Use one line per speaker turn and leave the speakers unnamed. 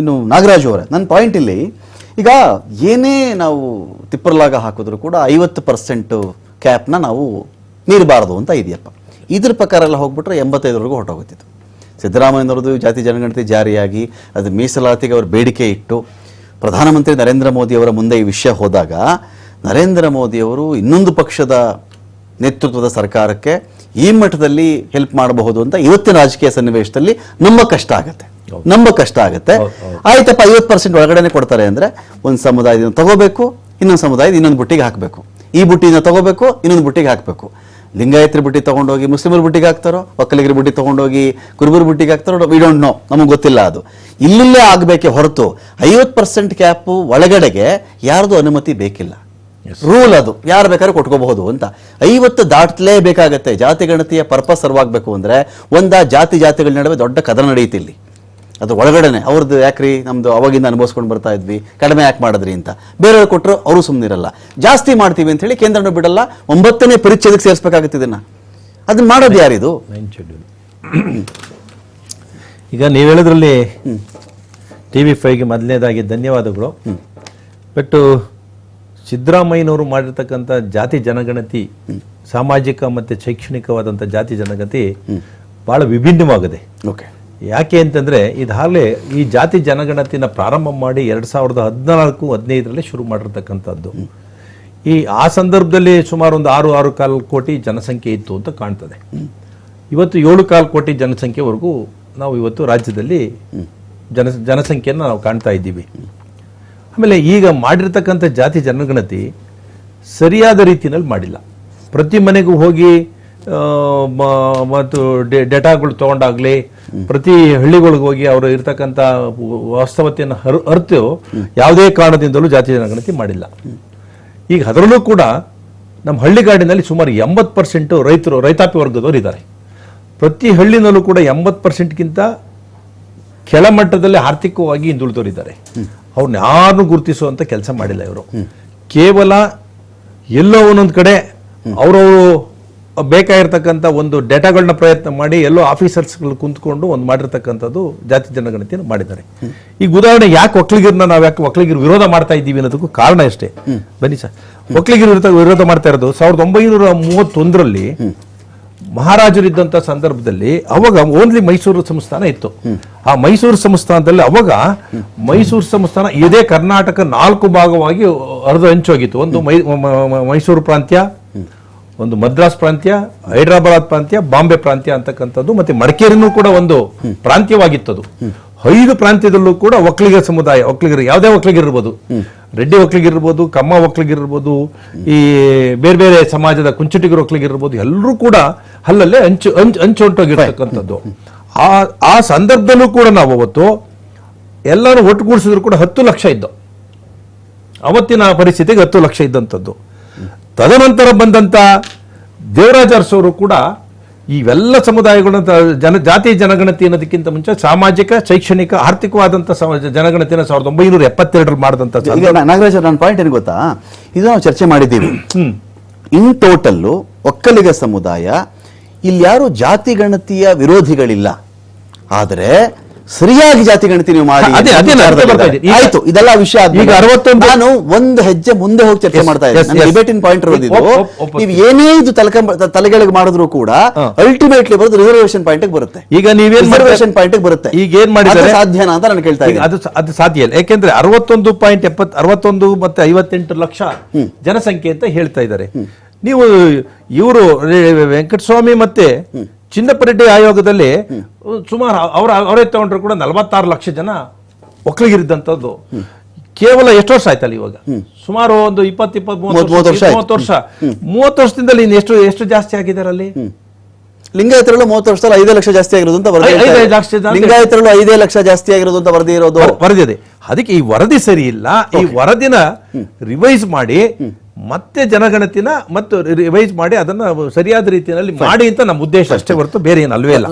ಇನ್ನು ನಾಗರಾಜು ಅವರೇ, ನನ್ನ ಪಾಯಿಂಟ್ ಇಲ್ಲಿ, ಈಗ ಏನೇ ನಾವು ತಿಪ್ಪರ್ಲಾಗ ಹಾಕಿದ್ರು ಕೂಡ ಐವತ್ತು ಪರ್ಸೆಂಟು ಕ್ಯಾಪ್ನ ನಾವು ನೀರಬಾರದು ಅಂತ ಇದೆಯಪ್ಪ. ಇದ್ರ ಪ್ರಕಾರ ಎಲ್ಲ ಹೋಗ್ಬಿಟ್ರೆ ಎಂಬತ್ತೈದರವರೆಗೂ ಹೊರಟೋಗುತ್ತಿತ್ತು ಸಿದ್ದರಾಮಯ್ಯನವ್ರದ್ದು ಜಾತಿ ಜನಗಣತಿ ಜಾರಿಯಾಗಿ, ಅದು ಮೀಸಲಾತಿಗೆ ಅವರು ಬೇಡಿಕೆ ಇಟ್ಟು, ಪ್ರಧಾನಮಂತ್ರಿ ನರೇಂದ್ರ ಮೋದಿ ಅವರ ಮುಂದೆ ಈ ವಿಷಯ ಹೋದಾಗ, ನರೇಂದ್ರ ಮೋದಿಯವರು ಇನ್ನೊಂದು ಪಕ್ಷದ ನೇತೃತ್ವದ ಸರ್ಕಾರಕ್ಕೆ ಈ ಮಟ್ಟದಲ್ಲಿ ಹೆಲ್ಪ್ ಮಾಡಬಹುದು ಅಂತ ಇವತ್ತಿನ ರಾಜಕೀಯ ಸನ್ನಿವೇಶದಲ್ಲಿ ನಮ್ಮ ಕಷ್ಟ ಆಗತ್ತೆ. ನಮ್ಮ ಕಷ್ಟ ಆಗುತ್ತೆ. ಆಯ್ತಪ್ಪ ಐವತ್ತು ಪರ್ಸೆಂಟ್ ಒಳಗಡೆನೆ ಕೊಡ್ತಾರೆ ಅಂದ್ರೆ ಒಂದು ಸಮುದಾಯದಿಂದ ತಗೋಬೇಕು ಇನ್ನೊಂದು ಸಮುದಾಯದ ಇನ್ನೊಂದು ಬುಟ್ಟಿಗೆ ಹಾಕಬೇಕು. ಈ ಬುಟ್ಟಿನ ತಗೋಬೇಕು ಇನ್ನೊಂದು ಬುಟ್ಟಿಗೆ ಹಾಕಬೇಕು. ಲಿಂಗಾಯತ್ರಿ ಬುಟ್ಟಿ ತಗೊಂಡೋಗಿ ಮುಸ್ಲಿಮರ ಬುಟ್ಟಿಗೆ ಹಾಕ್ತಾರೋ ಒಕ್ಕಲಿಗರ ಬುಟ್ಟಿ ತಗೊಂಡೋಗಿ ಕುರುಬರ ಬುಟ್ಟಿಗೆ ಹಾಕ್ತಾರೋ ವಿ ಡೋಂಟ್ ನೋ ನಮಗೆ ಗೊತ್ತಿಲ್ಲ ಅದು. ಇಲ್ಲಿಲ್ಲೇ ಆಗಬೇಕೆ ಹೊರತು ಐವತ್ತು ಪರ್ಸೆಂಟ್ ಕ್ಯಾಪು ಒಳಗಡೆಗೆ ಯಾರ್ದು ಅನುಮತಿ ಬೇಕಿಲ್ಲ. ರೂಲ್ ಅದು. ಯಾರು ಬೇಕಾದ್ರೂ ಕೊಟ್ಕೋಬಹುದು ಅಂತ. ಐವತ್ತು ದಾಟ್ಲೇಬೇಕಾಗತ್ತೆ ಜಾತಿ ಗಣತಿಯ ಪರ್ಪಸ್ ಸರ್ವಾಗಬೇಕು ಅಂದ್ರೆ ಒಂದ ಜಾತಿ ಜಾತಿಗಳ ನಡುವೆ ದೊಡ್ಡ ಕದನ ನಡೆಯುತ್ತೆ ಅದು ಒಳಗಡೆನೆ. ಅವ್ರದ್ದು ಯಾಕ್ರಿ? ನಮ್ದು ಅವಾಗಿಂದ ಅನುಭವಿಸ್ಕೊಂಡು ಬರ್ತಾ ಇದ್ವಿ. ಕಡಿಮೆ ಯಾಕೆ ಮಾಡಿದ್ರಿ ಅಂತ. ಬೇರೆಯವ್ರು ಕೊಟ್ಟರು ಅವರು ಸುಮ್ಮನಿರಲ್ಲ ಜಾಸ್ತಿ ಮಾಡ್ತೀವಿ ಅಂತ ಹೇಳಿ ಕೇಂದ್ರನೂ ಬಿಡಲ್ಲ ಒಂಬತ್ತನೇ ಪರಿಚಯದಕ್ಕೆ ಸೇರಿಸ್ಬೇಕಾಗುತ್ತೆ ಇದನ್ನ. ಅದನ್ನ ಮಾಡೋದು ಯಾರಿದು
ಈಗ ನೀವು ಹೇಳಿದ್ರಲ್ಲಿ ಟಿ ವಿ ಫೈವ್ಗೆ ಮೊದಲನೇದಾಗಿ ಧನ್ಯವಾದಗಳು. ಬಟ್ಟು ಸಿದ್ದರಾಮಯ್ಯನವರು ಮಾಡಿರ್ತಕ್ಕಂಥ ಜಾತಿ ಜನಗಣತಿ ಸಾಮಾಜಿಕ ಮತ್ತು ಶೈಕ್ಷಣಿಕವಾದಂಥ ಜಾತಿ ಜನಗಣತಿ ಭಾಳ ವಿಭಿನ್ನವಾಗಿದೆ.
ಓಕೆ
ಯಾಕೆ ಅಂತಂದರೆ ಇದಾಗಲೇ ಈ ಜಾತಿ ಜನಗಣತಿನ ಪ್ರಾರಂಭ ಮಾಡಿ ಎರಡು ಸಾವಿರದ ಹದಿನಾಲ್ಕು, ಹದಿನೈದರಲ್ಲೇ ಶುರು ಮಾಡಿರ್ತಕ್ಕಂಥದ್ದು. ಈ ಆ ಸಂದರ್ಭದಲ್ಲಿ ಸುಮಾರು ಒಂದು ಆರು ಆರು ಕಾಲು ಕೋಟಿ ಜನಸಂಖ್ಯೆ ಇತ್ತು ಅಂತ ಕಾಣ್ತದೆ. ಇವತ್ತು ಏಳು ಕಾಲು ಕೋಟಿ ಜನಸಂಖ್ಯೆವರೆಗೂ ನಾವು ಇವತ್ತು ರಾಜ್ಯದಲ್ಲಿ ಜನ, ಜನಸಂಖ್ಯೆಯನ್ನು ನಾವು ಕಾಣ್ತಾ ಇದ್ದೀವಿ. ಆಮೇಲೆ ಈಗ ಮಾಡಿರ್ತಕ್ಕಂಥ ಜಾತಿ ಜನಗಣತಿ ಸರಿಯಾದ ರೀತಿಯಲ್ಲಿ ಮಾಡಿಲ್ಲ. ಪ್ರತಿ ಮನೆಗೂ ಹೋಗಿ ಮತ್ತು ಡೆ- ಡೇಟಾಗಳು ತಗೊಂಡಾಗ್ಲಿ ಪ್ರತಿ ಹಳ್ಳಿಗಳಿಗೆ ಹೋಗಿ ಅವರು ಇರ್ತಕ್ಕಂಥ ವಾಸ್ತವತೆಯನ್ನು ಹರ್ ಅರ್ತು ಯಾವುದೇ ಕಾರಣದಿಂದಲೂ ಜಾತಿ ಜನಗಣತಿ ಮಾಡಿಲ್ಲ. ಈಗ ಅದರಲ್ಲೂ ಕೂಡ ನಮ್ಮ ಹಳ್ಳಿಗಾಡಿನಲ್ಲಿ ಸುಮಾರು ಎಂಬತ್ತು ಪರ್ಸೆಂಟು ರೈತರು ರೈತಾಪಿ ವರ್ಗದವರು ಇದ್ದಾರೆ. ಪ್ರತಿ ಹಳ್ಳಿನಲ್ಲೂ ಕೂಡ ಎಂಬತ್ತು ಪರ್ಸೆಂಟ್ಗಿಂತ ಕೆಳಮಟ್ಟದಲ್ಲಿ ಆರ್ಥಿಕವಾಗಿ ಹಿಂದುಳಿದವರಿದ್ದಾರೆ ಅವ್ರನ್ನ ಯಾರನ್ನು ಗುರುತಿಸುವಂಥ ಕೆಲಸ ಮಾಡಿಲ್ಲ ಇವರು. ಕೇವಲ ಎಲ್ಲೋ ಒಂದೊಂದು ಕಡೆ ಅವರವರು ಬೇಕಾಗಿರ್ತಕ್ಕಂಥ ಒಂದು ಡೇಟಾಗಳನ್ನ ಪ್ರಯತ್ನ ಮಾಡಿ ಎಲ್ಲೋ ಆಫೀಸರ್ಸ್ಗಳು ಕುಂತ್ಕೊಂಡು ಒಂದು ಮಾಡಿರ್ತಕ್ಕಂಥದ್ದು ಜಾತಿ ಜನಗಣತಿಯನ್ನು ಮಾಡಿದ್ದಾರೆ. ಈಗ ಉದಾಹರಣೆ ಯಾಕೆ ಒಕ್ಕಲಿಗರನ್ನ ನಾವು ಯಾಕೆ ಒಕ್ಕಲಿಗರು ವಿರೋಧ ಮಾಡ್ತಾ ಇದ್ದೀವಿ ಅನ್ನೋದಕ್ಕೂ ಕಾರಣ ಅಷ್ಟೇ ಬನ್ನಿ ಸರ್. ಒಕ್ಕಲಿಗರು ವಿರೋಧ ಮಾಡ್ತಾ ಇರೋದು ಸಾವಿರದ ಒಂಬೈನೂರ ಮೂವತ್ತೊಂದರಲ್ಲಿ ಮಹಾರಾಜರಿದ್ದಂಥ ಸಂದರ್ಭದಲ್ಲಿ ಅವಾಗ ಓನ್ಲಿ ಮೈಸೂರು ಸಂಸ್ಥಾನ ಇತ್ತು. ಆ ಮೈಸೂರು ಸಂಸ್ಥಾನದಲ್ಲಿ ಅವಾಗ ಮೈಸೂರು ಸಂಸ್ಥಾನ ಇದೇ ಕರ್ನಾಟಕ ನಾಲ್ಕು ಭಾಗವಾಗಿ ಅರ್ಧ ಹಂಚೋಗಿತ್ತು ಒಂದು ಮೈಸೂರು ಪ್ರಾಂತ್ಯ ಒಂದು ಮದ್ರಾಸ್ ಪ್ರಾಂತ್ಯ ಹೈದರಾಬಾದ್ ಪ್ರಾಂತ್ಯ ಬಾಂಬೆ ಪ್ರಾಂತ್ಯ ಅಂತಕ್ಕಂಥದ್ದು ಮತ್ತೆ ಮಡಿಕೇರಿನೂ ಕೂಡ ಒಂದು ಪ್ರಾಂತ್ಯವಾಗಿತ್ತದು. ಐದು ಪ್ರಾಂತ್ಯದಲ್ಲೂ ಕೂಡ ಒಕ್ಕಲಿಗರ ಸಮುದಾಯ ಒಕ್ಕಲಿಗರು ಯಾವುದೇ ಒಕ್ಕಲಿಗಿರ್ಬೋದು ರೆಡ್ಡಿ ಒಕ್ಕಲಿಗಿರ್ಬೋದು ಕಮ್ಮ ಒಕ್ಕಲಿಗಿರ್ಬೋದು ಈ ಬೇರೆ ಬೇರೆ ಸಮಾಜದ ಕುಂಚುಟಿಗರು ಒಕ್ಕಲಿಗಿರ್ಬೋದು ಎಲ್ಲರೂ ಕೂಡ ಅಲ್ಲಲ್ಲೇ ಹಂಚು ಹಂಚು ಹಂಚೊಂಟೋಗಿರ್ತಕ್ಕಂಥದ್ದು ಆ ಆ ಸಂದರ್ಭದಲ್ಲೂ ಕೂಡ ನಾವು ಅವತ್ತು ಎಲ್ಲರೂ ಒಟ್ಟುಗೂಡಿಸಿದ್ರು ಕೂಡ ಹತ್ತು ಲಕ್ಷ ಇದ್ದು. ಅವತ್ತಿನ ಪರಿಸ್ಥಿತಿಗೆ ಹತ್ತು ಲಕ್ಷ ಇದ್ದಂಥದ್ದು. ತದನಂತರ ಬಂದಂಥ ದೇವರಾಜ ಅರಸವರು ಕೂಡ ಇವೆಲ್ಲ ಸಮುದಾಯಗಳನ್ನ ಜನ ಜಾತಿ ಜನಗಣತಿ ಅನ್ನೋದಕ್ಕಿಂತ ಮುಂಚೆ ಸಾಮಾಜಿಕ ಶೈಕ್ಷಣಿಕ ಆರ್ಥಿಕವಾದಂಥ ಜನಗಣತಿನ ಸಾವಿರದ ಒಂಬೈನೂರ ಎಪ್ಪತ್ತೆರಡರಲ್ಲಿ ಮಾಡಿದಂಥ
ನಾಗರಾಜ್ ನನ್ನ ಪಾಯಿಂಟ್ ಏನು ಗೊತ್ತಾ? ಇದು ನಾವು ಚರ್ಚೆ ಮಾಡಿದ್ದೀವಿ. ಇನ್ ಟೋಟಲ್ಲು ಒಕ್ಕಲಿಗ ಸಮುದಾಯ ಇಲ್ಲಿ ಯಾರು ಜಾತಿ ಗಣತಿಯ ವಿರೋಧಿಗಳಿಲ್ಲ. ಆದರೆ ಸರಿಯಾಗಿ ಜಾತಿ ಗಣತಿ ನೀವು ಮಾಡಿ ಆಯ್ತು ಇದೆಲ್ಲ ವಿಷಯ
ಈಗ 61
ನಾನು ಒಂದು ಹೆಜ್ಜೆ ಮುಂದೆ ಹೋಗಿ ಚರ್ಚೆ ಮಾಡ್ತಾ ಇದ್ದೀನಿ. ಡಿಬೇಟಿನ್ ಪಾಯಿಂಟ್ ನೀವು ಏನೇ ಇದು ತಲೆಕ ತಲೆಗಳಿಗೆ ಮಾಡಿದ್ರು ಕೂಡ ಅಲ್ಟಿಮೇಟ್ಲಿ ಬರೋದು ರಿಸರ್ವೇಶನ್ ಪಾಯಿಂಟ್ ಬರುತ್ತೆ.
ಈಗ ನೀವೇನ್
ರಿಸರ್ವೇಶನ್ ಪಾಯಿಂಟ್ ಬರುತ್ತೆ.
ಈಗ ಏನ್
ಮಾಡಿದ್ರೆ ಸಾಧ್ಯನಾ ಅಂತ ನಾನು ಕೇಳ್ತಾ ಇದ್ದೀನಿ.
ಅದು ಅದು ಸಾಧ್ಯ ಇಲ್ಲ. ಯಾಕೆಂದ್ರೆ ಅರವತ್ತೊಂದು ಪಾಯಿಂಟ್ ಎಪ್ಪತ್ ಅರವತ್ತೊಂದು ಮತ್ತೆ ಐವತ್ತೆಂಟು ಲಕ್ಷ ಜನಸಂಖ್ಯೆ ಅಂತ ಹೇಳ್ತಾ ಇದ್ದಾರೆ. ನೀವು ಇವರು ವೆಂಕಟಸ್ವಾಮಿ ಮತ್ತೆ ಚಿನ್ನಪ್ಪರೆಡ್ಡಿ ಆಯೋಗದಲ್ಲಿ ಸುಮಾರು ಅವರ ಅವರೇ ತಗೊಂಡ್ರು ಕೂಡ ನಲವತ್ತಾರು ಲಕ್ಷ ಜನ ಒಕ್ಕಲಿಗಿರಿದ್ದಂಥದ್ದು. ಕೇವಲ ಎಷ್ಟು ವರ್ಷ ಆಯ್ತಲ್ಲ ಇವಾಗ? ಸುಮಾರು ಒಂದು ಇಪ್ಪತ್ತು ಇಪ್ಪತ್ತು
ಮೂವತ್ತು- ವರ್ಷ.
ಮೂವತ್ತು ವರ್ಷ. ಮೂವತ್ತು ವರ್ಷದಿಂದಲೇ ಇನ್ನು ಎಷ್ಟು ಎಷ್ಟು ಜಾಸ್ತಿ ಆಗಿದ್ದಾರೆ ಅಲ್ಲಿ
ಲಿಂಗಾಯತರಲ್ಲೂ ಮೂವತ್ತು ವರ್ಷದಲ್ಲಿ ಐದೇ ಲಕ್ಷ ಜಾಸ್ತಿ ಆಗಿರೋದು ಅಂತ ವರದಿ ಲಿಂಗಾಯತರಲ್ಲೂ ಐದೇ ಲಕ್ಷ ಜಾಸ್ತಿ ಆಗಿರೋದು ಅಂತ ವರದಿ ಇರೋದು.
ವರದಿ ವರದಿದೆ ಅದಕ್ಕೆ ಈ ವರದಿ ಸರಿ ಇಲ್ಲ. ಈ ವರದಿನ ರಿವೈಸ್ ಮಾಡಿ ಮತ್ತೆ ಜನಗಣತಿನ ಮತ್ತು ರಿವೈಸ್ ಮಾಡಿ ಅದನ್ನ ಸರಿಯಾದ ರೀತಿಯಲ್ಲಿ ಮಾಡಿ ಅಂತ ನಮ್ಮ ಉದ್ದೇಶ ಅಷ್ಟೇ ಹೊರತು ಬೇರೆ ಏನು ಅಲ್ವೇ ಇಲ್ಲ.